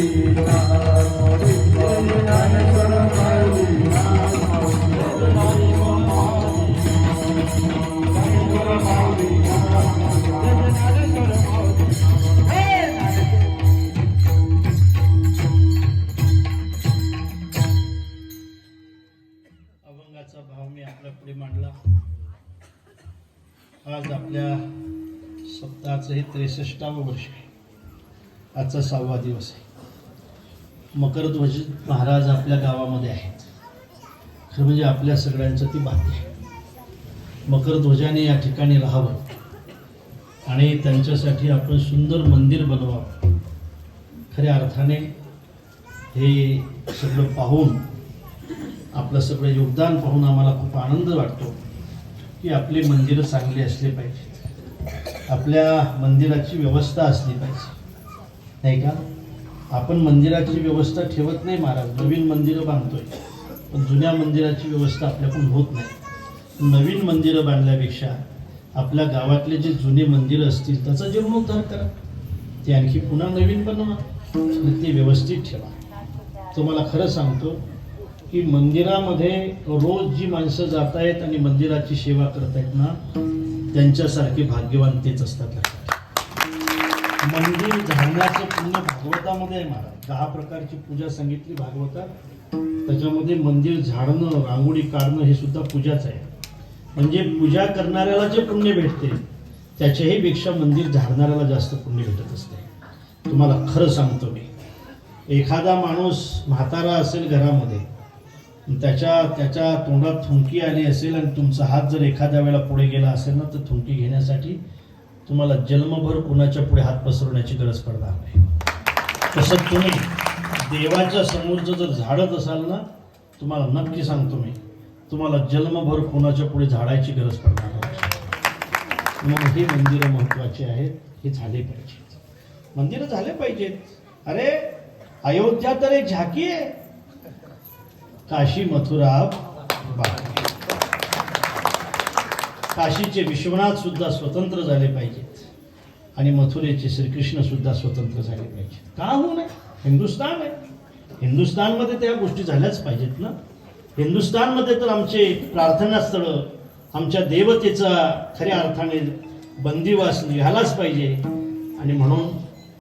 अभंगाचा भाव मी आपल्या पुढे मांडला. आज आपल्या सप्ताहाचं हे त्रेसष्टावं वर्ष आहे. आजचा सहावा दिवस आहे. मकरध्वज म्हणजे महाराज आपल्या गावामध्ये आहेत. खरं म्हणजे आपल्या सगळ्यांचं ती भाग्य आहे. मकरध्वजाने या ठिकाणी राहावं. आणि त्यांच्यासाठी आपण सुंदर मंदिर बनवावं. खऱ्या अर्थाने हे सगळं पाहून आपलं सगळं योगदान पाहून आम्हाला खूप आनंद वाटतो की आपली मंदिरं चांगली असली पाहिजेत. आपल्या मंदिराची व्यवस्था असली पाहिजे. नाही का? आपण मंदिराची व्यवस्था ठेवत नाही महाराज. नवीन मंदिरं बांधतोय. पण जुन्या मंदिराची व्यवस्था आपल्याकडून होत नाही. नवीन मंदिरं बांधल्यापेक्षा आपल्या गावातले जे जुने मंदिरं असतील त्याचा जीर्णोद्धार करा. ते आणखी पुन्हा नवीन बनवा आणि ते व्यवस्थित ठेवा. तुम्हाला खरं सांगतो की मंदिरामध्ये रोज जी माणसं जात आहेत आणि मंदिराची सेवा करत आहेत ना त्यांच्यासारखे भाग्यवान तेच असतात. मंदिर झाडण्याचं पुण्य भागवतामध्ये आहे महाराज. दहा प्रकारची पूजा सांगितली भागवतात. त्याच्यामध्ये मंदिर झाडणं रांगोळी काढणं हे सुद्धा पूजाच आहे. म्हणजे पूजा करणाऱ्याला जे पुण्य भेटते त्याच्याही पेक्षा मंदिर झाडणाऱ्याला जास्त पुण्य भेटत असते. तुम्हाला खरं सांगतो मी. एखादा माणूस म्हातारा असेल घरामध्ये त्याच्या त्याच्या तोंडात थुंकी आली असेल आणि तुमचा हात जर एखाद्या वेळेला पुढे गेला असेल ना तर थुंकी घेण्यासाठी तुम्हाला जन्मभर कुणाच्या पुढे हात पसरवण्याची गरज पडणार नाही. तसं तुम्ही देवाच्या समोरचं जर झाडत असाल ना तुम्हाला नक्की सांगतो मी तुम्हाला जन्मभर कोणाच्या पुढे झाडायची गरज पडणार नाही. मग ही मंदिरं महत्वाची आहेत हे झाले पाहिजे. मंदिरं झाले पाहिजेत. अरे अयोध्या तर एक झाकी आहे. काशी मथुरा काशीचे विश्वनाथ सुद्धा स्वतंत्र झाले पाहिजेत. आणि मथुरेचे श्रीकृष्ण सुद्धा स्वतंत्र झाले पाहिजेत. का होऊ नये हिंदुस्थान आहे. हिंदुस्थानमध्ये त्या गोष्टी झाल्याच पाहिजेत ना? हिंदुस्थानमध्ये तर आमचे प्रार्थनास्थळं आमच्या देवतेचा खऱ्या अर्थाने बंदिवास निघालाच पाहिजे. आणि म्हणून